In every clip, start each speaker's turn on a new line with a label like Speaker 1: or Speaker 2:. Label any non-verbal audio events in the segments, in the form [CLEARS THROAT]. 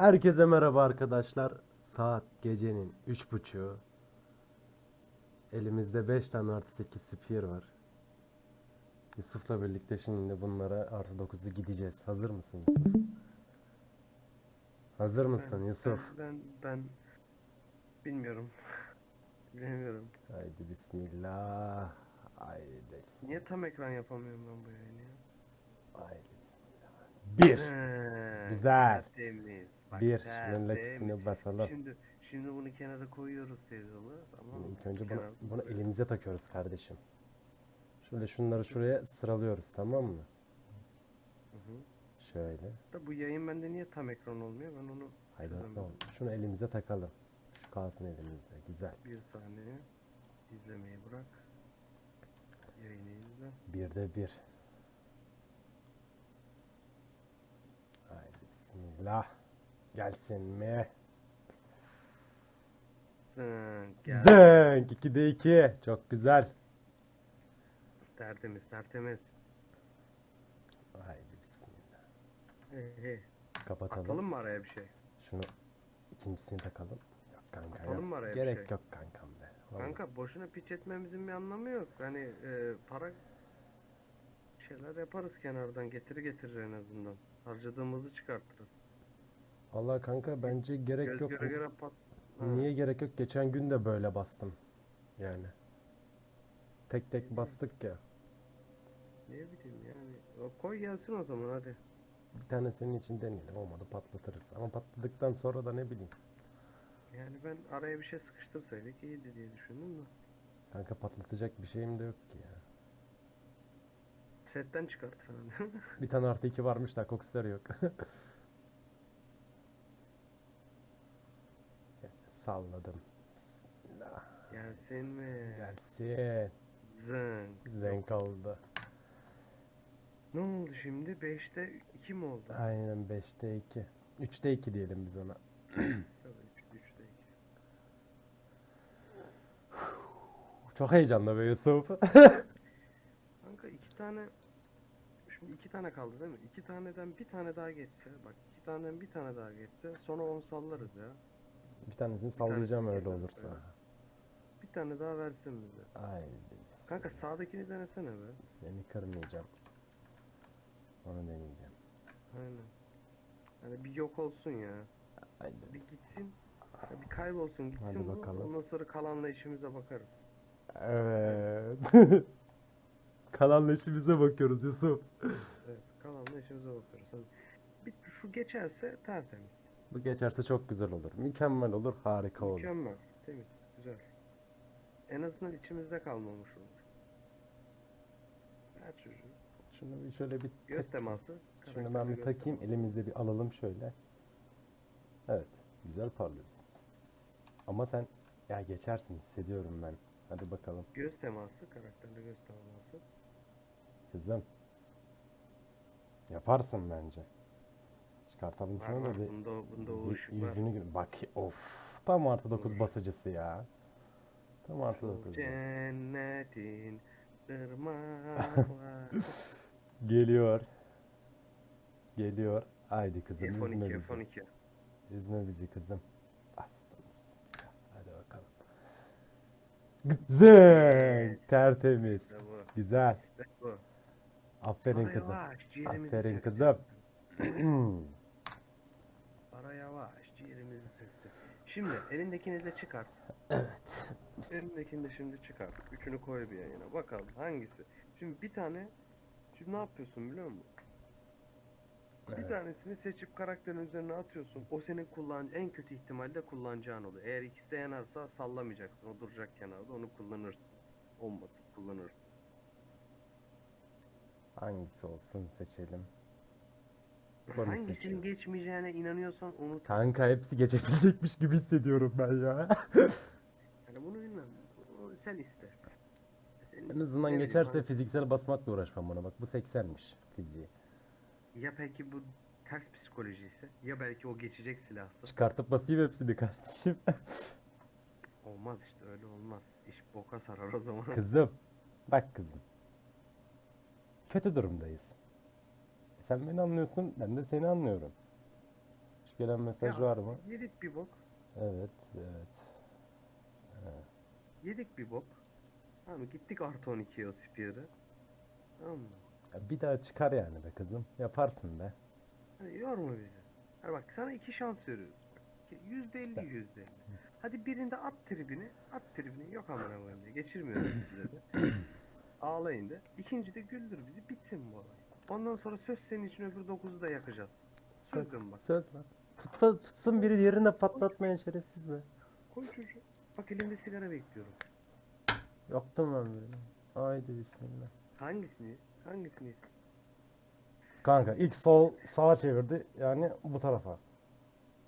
Speaker 1: Herkese merhaba arkadaşlar. Saat gecenin 3.30'u. Elimizde 5 tane artı 8 spear var. Yusuf'la birlikte şimdi bunlara artı 9'u gideceğiz. Hazır mısın Yusuf? Hazır mısın Yusuf?
Speaker 2: Ben, ben, ben bilmiyorum. [LAUGHS] Bilemiyorum.
Speaker 1: Haydi bismillah. Haydi bismillah.
Speaker 2: Niye tam ekran yapamıyorum ben bu yayını ya?
Speaker 1: Haydi bismillah. Bir.
Speaker 2: He,
Speaker 1: Güzel.
Speaker 2: tertemiz.
Speaker 1: Bir. Şunun lekisini basalım.
Speaker 2: Şimdi, şimdi bunu kenara koyuyoruz teyzeli. Tamam mı?
Speaker 1: İlk önce bunu,
Speaker 2: Kenara
Speaker 1: bunu elimize takıyoruz kardeşim. Şöyle şunları şuraya sıralıyoruz tamam mı?
Speaker 2: Hı hı.
Speaker 1: Şöyle.
Speaker 2: Da bu yayın bende niye tam ekran olmuyor? Ben onu çözemedim.
Speaker 1: bakalım. Şunu elimize takalım. Şu kalsın elimizde. Güzel.
Speaker 2: Bir saniye. İzlemeyi bırak. Yayını izle.
Speaker 1: Bir de bir. Haydi bismillah. Gelsin mi?
Speaker 2: Zınk, gel.
Speaker 1: Zınk. 2'de 2. Çok güzel.
Speaker 2: Tertemiz, tertemiz.
Speaker 1: Haydi bismillah.
Speaker 2: Hey, hey.
Speaker 1: Kapatalım.
Speaker 2: Atalım mı araya bir şey?
Speaker 1: Şunu ikincisini takalım. Yok kanka
Speaker 2: Atalım mı araya bir
Speaker 1: Gerek
Speaker 2: şey?
Speaker 1: yok kankam be. Vallahi.
Speaker 2: Kanka boşuna piç etmemizin bir anlamı yok. Hani e, para şeyler yaparız kenardan getiri getirir en azından. Harcadığımızı çıkartırız.
Speaker 1: Vallahi kanka bence gerek
Speaker 2: Göz
Speaker 1: yok.
Speaker 2: göre göre pat. Ha,
Speaker 1: Niye gerek yok? Geçen gün de böyle bastım. Yani. Tek tek bastık ya.
Speaker 2: Ne bileyim yani. O koy gelsin o zaman hadi.
Speaker 1: Bir tane senin için deneyelim. Olmadı patlatırız. Ama patladıktan sonra da ne bileyim.
Speaker 2: Yani ben araya bir şey sıkıştırsaydık iyiydi diye düşündüm de.
Speaker 1: Kanka patlatacak bir şeyim de yok ki ya.
Speaker 2: Setten çıkart falan. [LAUGHS]
Speaker 1: Bir tane artı iki varmış da koksları yok. [LAUGHS] Salladım. Bismillah.
Speaker 2: Gelsin mi?
Speaker 1: Gelsin.
Speaker 2: Zınk.
Speaker 1: Zenk oldu.
Speaker 2: Ne oldu şimdi? 5'te 2 mi oldu?
Speaker 1: Aynen 5'te 2. 3'te 2 diyelim biz ona.
Speaker 2: Tabii 3'te 2.
Speaker 1: Çok heyecanlı be Yusuf. [LAUGHS]
Speaker 2: Kanka iki tane şimdi iki tane kaldı değil mi? İki taneden bir tane daha geçse bak iki taneden bir tane daha geçse sonra onu sallarız ya.
Speaker 1: Bir tanesini sallayacağım öyle olursa.
Speaker 2: Bir tane daha versin bize.
Speaker 1: Haydi.
Speaker 2: Kanka sağdakini denesene be.
Speaker 1: Seni kırmayacağım. Onu deneyeceğim.
Speaker 2: Aynen. Hani bir yok olsun ya.
Speaker 1: Haydi.
Speaker 2: Bir gitsin. bir kaybolsun gitsin
Speaker 1: Hadi
Speaker 2: bu.
Speaker 1: bakalım.
Speaker 2: Ondan sonra kalanla işimize bakarız.
Speaker 1: Evet. [LAUGHS] Kalanla işimize bakıyoruz Yusuf.
Speaker 2: Evet kalanla işimize bakarız. Hani bir şu geçerse tertemiz.
Speaker 1: Bu geçerse çok güzel olur. Mükemmel olur, harika olur.
Speaker 2: Mükemmel. Temiz. Güzel. En azından içimizde kalmamış olur. Her çocuğu.
Speaker 1: Şunu bir şöyle bir
Speaker 2: Göz
Speaker 1: tak-
Speaker 2: teması.
Speaker 1: Şunu ben bir takayım,
Speaker 2: teması.
Speaker 1: elimizde bir alalım şöyle. Evet, güzel parlıyorsun. Ama sen ya geçersin hissediyorum ben. Hadi bakalım
Speaker 2: Göz teması, karakterle göz teması.
Speaker 1: kızım. Yaparsın bence. Çıkartalım
Speaker 2: Var
Speaker 1: şunu da
Speaker 2: var.
Speaker 1: bir
Speaker 2: Bunda, bunda o
Speaker 1: bir
Speaker 2: ışık var.
Speaker 1: yüzünü gör. Bak of. Tam artı 9
Speaker 2: Dur.
Speaker 1: basıcısı ya. Tam artı 9.
Speaker 2: Cennetin. [LAUGHS]
Speaker 1: Geliyor. Geliyor. Haydi kızım üzme
Speaker 2: F12,
Speaker 1: bizi.
Speaker 2: F12.
Speaker 1: Üzme bizi kızım. Bastınız. Hadi bakalım. Zeng! Tertemiz.
Speaker 2: İşte bu.
Speaker 1: Güzel.
Speaker 2: İşte bu.
Speaker 1: Aferin
Speaker 2: Para
Speaker 1: kızım.
Speaker 2: ciğerimizi
Speaker 1: Aferin kızım. [CLEARS THROAT] [CLEARS THROAT]
Speaker 2: Para yavaş, ciğerimizi söktü. Şimdi elindekini de çıkart.
Speaker 1: evet.
Speaker 2: Elindekini de şimdi çıkart. Üçünü koy bir yayına. Bakalım hangisi. Şimdi bir tane Şimdi ne yapıyorsun biliyor musun? Bir
Speaker 1: Evet.
Speaker 2: tanesini seçip karakterin üzerine atıyorsun. O senin kullan en kötü ihtimalle kullanacağın oluyor. Eğer ikisi de yanarsa sallamayacaksın. O duracak kenarda. Onu kullanırsın. Olmasın kullanırsın.
Speaker 1: Hangisi olsun seçelim. Bunu
Speaker 2: Hangisinin geçmeyeceğine inanıyorsan onu tak.
Speaker 1: Kanka hepsi geçebilecekmiş gibi hissediyorum ben ya. [LAUGHS]
Speaker 2: Yani bunu bilmem. Sen iste. Sen
Speaker 1: en azından geçerse
Speaker 2: hani-
Speaker 1: fiziksel basmakla uğraşmam bana. Bak bu 80'miş fiziği.
Speaker 2: Ya peki bu ters psikoloji ise? Ya belki o geçecek silahsa?
Speaker 1: Çıkartıp basayım hepsini kardeşim. [LAUGHS]
Speaker 2: Olmaz işte öyle olmaz. İş boka sarar o zaman.
Speaker 1: Kızım. Bak kızım. Kötü durumdayız. Sen beni anlıyorsun, ben de seni anlıyorum. gelen mesaj
Speaker 2: Ya,
Speaker 1: var mı?
Speaker 2: Yedik bir bok.
Speaker 1: Evet, evet.
Speaker 2: Yedik bir bok. Tamam gittik artı 12'ye o Spear'ı. Tamam mı?
Speaker 1: Ya bir daha çıkar yani be kızım. Yaparsın be.
Speaker 2: Hani yorma bizi. Hani bak sana iki şans veriyoruz. Bak, Yüzde elli yüzde elli. Hadi birinde at tribini. At tribini. Yok amına koyayım diye. Geçirmiyoruz size de. [CLEARS THROAT] Ağlayın da. İkinci de güldür bizi. Bitsin bu olay. Ondan sonra söz senin için öbür dokuzu da yakacağız.
Speaker 1: Söz,
Speaker 2: Sözüm bak.
Speaker 1: söz lan. Tutsa, tutsun biri yerinde patlatmayan şerefsiz be.
Speaker 2: Koy çocuğu. Bak elimde sigara bekliyorum.
Speaker 1: Yaktım ben birini. Haydi bismillah.
Speaker 2: Hangisini? Hangisini?
Speaker 1: Kanka ilk sol sağa çevirdi. Yani bu tarafa.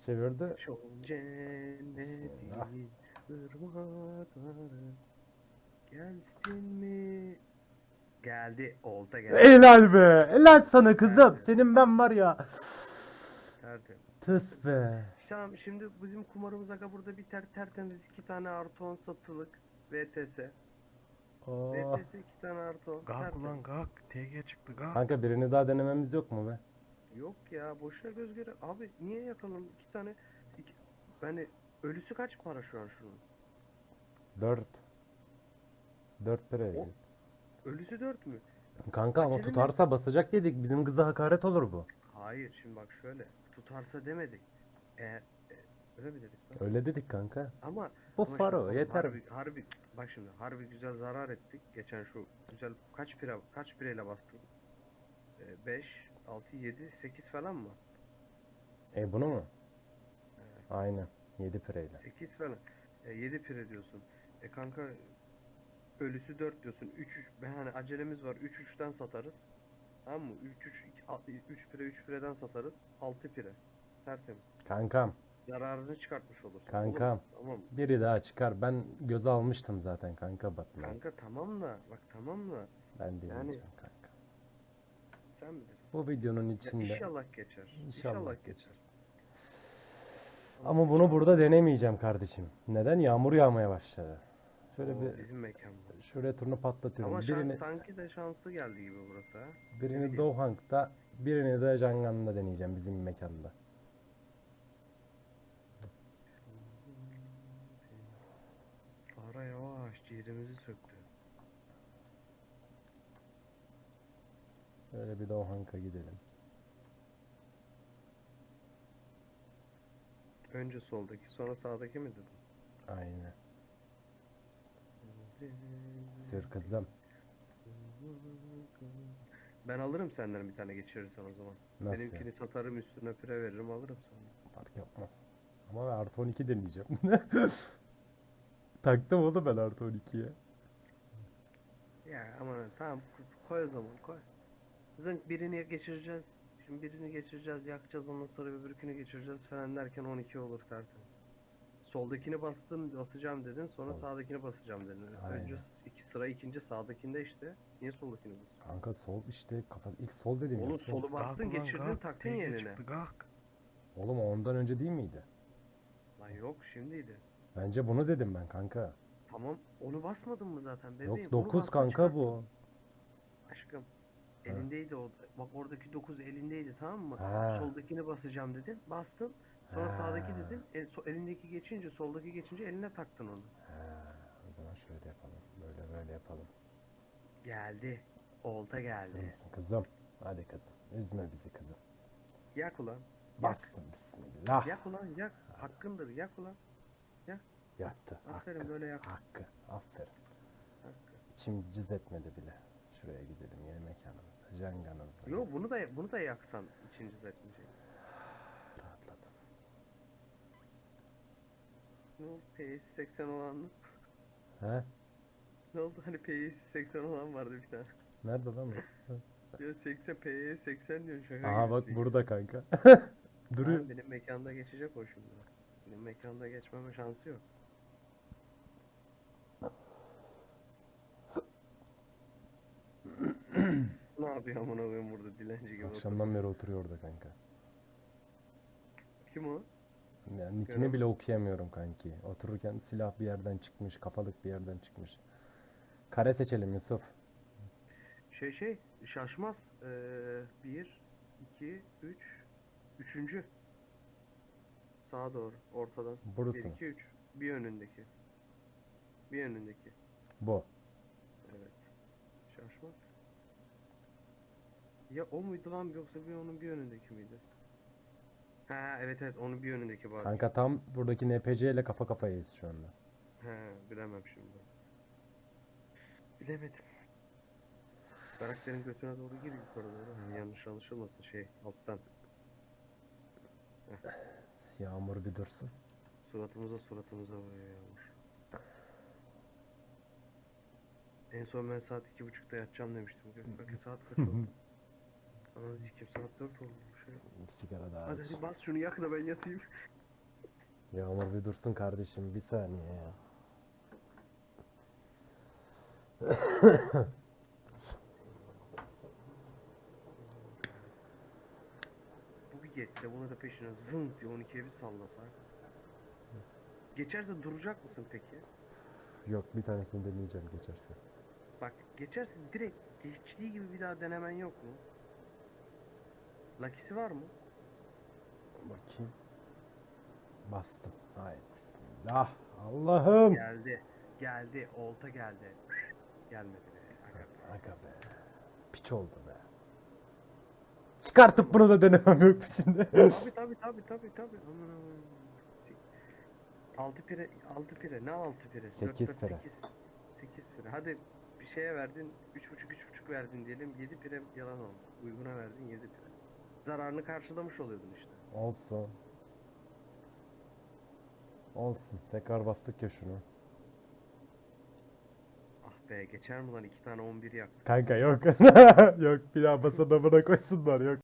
Speaker 1: Çevirdi.
Speaker 2: Şol cenneti ırmakları gelsin mi? Geldi. Olta geldi.
Speaker 1: Helal be. Helal sana kızım. Senin ben var ya.
Speaker 2: Tertemiz.
Speaker 1: Tıs be.
Speaker 2: Tamam şimdi bizim kumarımız aga burada biter tertemiz iki tane artı 10 satılık VTS.
Speaker 1: Oh.
Speaker 2: VTS iki tane artı 10.
Speaker 3: Gak
Speaker 2: tertemiz.
Speaker 3: ulan gak. TG çıktı gak.
Speaker 1: Kanka birini daha denememiz yok mu be?
Speaker 2: Yok ya boşuna göz göre. Abi niye yakalım iki tane iki, yani ölüsü kaç para şu an şunun?
Speaker 1: 4. 4 lira.
Speaker 2: O- Ölüsü 4 mü?
Speaker 1: Kanka ama
Speaker 2: mi?
Speaker 1: tutarsa basacak dedik. Bizim kıza hakaret olur bu.
Speaker 2: Hayır şimdi bak şöyle tutarsa demedik. Eğer e, öyle mi dedik? lan?
Speaker 1: Öyle dedik kanka.
Speaker 2: Ama
Speaker 1: Bu
Speaker 2: ama
Speaker 1: faro
Speaker 2: şimdi
Speaker 1: yeter.
Speaker 2: Harbi, harbi bak şimdi harbi güzel zarar ettik. Geçen şu güzel kaç pire kaç pireyle bastın? 5 6 7 8 falan mı?
Speaker 1: E bunu mu? Aynen. 7 pireyle.
Speaker 2: 8 falan. E, 7 pire diyorsun. E kanka ölüsü 4 diyorsun. 3 3 ben hani acelemiz var. 3 3'ten satarız. Tamam mı? 3 3 3 pire 3 pireden satarız. 6 pire. Tertemiz.
Speaker 1: Kankam.
Speaker 2: Zararını çıkartmış olursun.
Speaker 1: Kankam.
Speaker 2: Oğlum, tamam.
Speaker 1: Biri daha çıkar. Ben göze almıştım zaten kanka Batman.
Speaker 2: Kanka tamam da bak tamam da
Speaker 1: Ben de
Speaker 2: Yani-
Speaker 1: kanka.
Speaker 2: sen bilirsin.
Speaker 1: Bu videonun
Speaker 2: Ya
Speaker 1: içinde.
Speaker 2: inşallah geçer.
Speaker 1: İnşallah
Speaker 2: İnşallah,
Speaker 1: geçer. Ama bunu burada denemeyeceğim kardeşim. Neden? Yağmur yağmaya başladı. Şöyle
Speaker 2: Oo,
Speaker 1: bir
Speaker 2: bizim mekan.
Speaker 1: Şöyle turnu patlatıyorum.
Speaker 2: Ama şan-
Speaker 1: birini
Speaker 2: sanki de şanslı geldi gibi burası ha.
Speaker 1: birini. Dohang'da, birini de Jangan'da deneyeceğim bizim mekanda.
Speaker 2: Ara yavaş ciğerimizi söktü.
Speaker 1: Şöyle bir Dohang'a gidelim.
Speaker 2: Önce soldaki sonra sağdaki mi dedin?
Speaker 1: Aynen. Sür kızım.
Speaker 2: Ben alırım senden bir tane geçirirsen o zaman.
Speaker 1: Nasıl
Speaker 2: Benimkini
Speaker 1: yani?
Speaker 2: satarım üstüne pire veririm alırım sana.
Speaker 1: Fark yapmaz. Ama ben artı 12 deneyeceğim. [LAUGHS] Taktım oğlum ben artı 12'ye.
Speaker 2: Ya ama tamam ko- koy o zaman koy. Zınk birini geçireceğiz. Şimdi birini geçireceğiz yakacağız ondan sonra öbürkünü geçireceğiz falan derken 12 olur tertemiz. Soldakini bastın basacağım dedin sonra
Speaker 1: Sol.
Speaker 2: sağdakini basacağım dedin. Önce iki sıra ikinci sağdakinde işte. Niye soldakini basıyorsun?
Speaker 1: Kanka sol işte kafa ilk sol dedim ya.
Speaker 2: Oğlum
Speaker 1: sol.
Speaker 2: solu bastın
Speaker 3: ulan
Speaker 2: geçirdin
Speaker 3: gak.
Speaker 2: taktın yerine.
Speaker 3: çıktı.
Speaker 1: Oğlum o ondan önce değil miydi?
Speaker 2: Lan yok şimdiydi.
Speaker 1: Bence bunu dedim ben kanka.
Speaker 2: Tamam onu basmadın mı zaten bebeğim?
Speaker 1: Yok
Speaker 2: Onu
Speaker 1: 9
Speaker 2: bastın,
Speaker 1: kanka
Speaker 2: çıkarttın.
Speaker 1: bu.
Speaker 2: Aşkım elindeydi o. Bak oradaki 9 elindeydi tamam mı?
Speaker 1: Ha.
Speaker 2: Soldakini basacağım dedin. Bastın. Sonra sağdaki
Speaker 1: Ha.
Speaker 2: dedin. El, so- elindeki geçince soldaki geçince eline taktın onu.
Speaker 1: Ha, o zaman şöyle yapalım. Böyle böyle yapalım.
Speaker 2: Geldi. Olta
Speaker 1: Hazır
Speaker 2: geldi.
Speaker 1: mısın kızım? Hadi kızım. Üzme bizi kızım.
Speaker 2: Yak ulan.
Speaker 1: Bastım bismillah.
Speaker 2: Yak ulan yak. Hakkındır yak ulan.
Speaker 1: Yattı.
Speaker 2: Aferin
Speaker 1: Hakkı.
Speaker 2: böyle yak.
Speaker 1: Hakkı. Aferin.
Speaker 2: Hakkı.
Speaker 1: İçim cız etmedi bile. Şuraya gidelim yeni mekanımıza. Janganımıza.
Speaker 2: Yo bunu da bunu da yaksan ikinci zetmeyecek. Ne oldu? PS 80 olan mı?
Speaker 1: He?
Speaker 2: Ne oldu? Hani PS 80 olan vardı bir tane.
Speaker 1: Nerede lan o?
Speaker 2: Ya 80 PS 80 diyorsun şaka
Speaker 1: Aha bak
Speaker 2: gibisin.
Speaker 1: burada kanka. [LAUGHS] Duruyor.
Speaker 2: benim mekanda geçecek o şimdi. Benim mekanda geçmeme şansı yok. [COUGHS] ne yapıyor amına koyayım burada dilenci gibi.
Speaker 1: Akşamdan beri oturuyor orada kanka.
Speaker 2: Kim o?
Speaker 1: Yani nickini
Speaker 2: Görüyorum.
Speaker 1: bile okuyamıyorum kanki. Otururken silah bir yerden çıkmış, kafalık bir yerden çıkmış. Kare seçelim Yusuf.
Speaker 2: Şey şey şaşmaz. Ee, bir, iki, üç, üçüncü. Sağa doğru. Ortadan.
Speaker 1: Burası
Speaker 2: 1
Speaker 1: mı?
Speaker 2: 2 3. Bir önündeki. Bir önündeki.
Speaker 1: Bu.
Speaker 2: Evet. Şaşmaz. Ya o muydu lan yoksa bir onun bir önündeki miydi? Ha evet evet onun bir önündeki var.
Speaker 1: Kanka tam buradaki NPC ile kafa kafayayız şu anda.
Speaker 2: He bilemem şimdi. Bilemedim. Karakterin götüne doğru gir yukarı doğru. Hani yanlış anlaşılmasın şey alttan.
Speaker 1: Yağmur bir dursun.
Speaker 2: Suratımıza suratımıza vuruyor yağmur. En son ben saat iki buçukta yatacağım demiştim. Bakın saat kaç oldu? [LAUGHS] Ananı sikeyim saat dört oldu.
Speaker 1: Sigara daha
Speaker 2: Hadi
Speaker 1: aç.
Speaker 2: hadi bas şunu yak da ben yatayım.
Speaker 1: Yağmur bir dursun kardeşim bir saniye ya.
Speaker 2: Bu bir geçse bunu da peşine zınk diye 12'ye bir sallasak. Geçerse duracak mısın peki?
Speaker 1: Yok bir tanesini deneyeceğim geçerse.
Speaker 2: Bak geçerse direkt geçtiği gibi bir daha denemen yok mu? Lucky'si var mı?
Speaker 1: Bakayım. Bastım. Haydi bismillah. Allah'ım.
Speaker 2: Geldi. Geldi. Olta geldi. Gelmedi be. Aga be.
Speaker 1: Aga be. Piç oldu be. Çıkartıp bunu da denemem yok mu şimdi?
Speaker 2: Tabi tabi tabi tabi tabi. Aman aman. 6 pire, 6 pire. Ne 6 pire?
Speaker 1: Sekiz
Speaker 2: Dört, dört,
Speaker 1: pire.
Speaker 2: sekiz. 8 pire. Hadi bir şeye verdin, 3,5 3,5 verdin diyelim. 7 pire yalan oldu. Uyguna verdin 7 pire. Zararını karşılamış oluyordun işte.
Speaker 1: Olsun. Olsun. Tekrar bastık ya şunu.
Speaker 2: Ah be geçer mi lan 2 tane 11 yaktı.
Speaker 1: Kanka yok. [LAUGHS] yok bir daha basan amına koysunlar yok.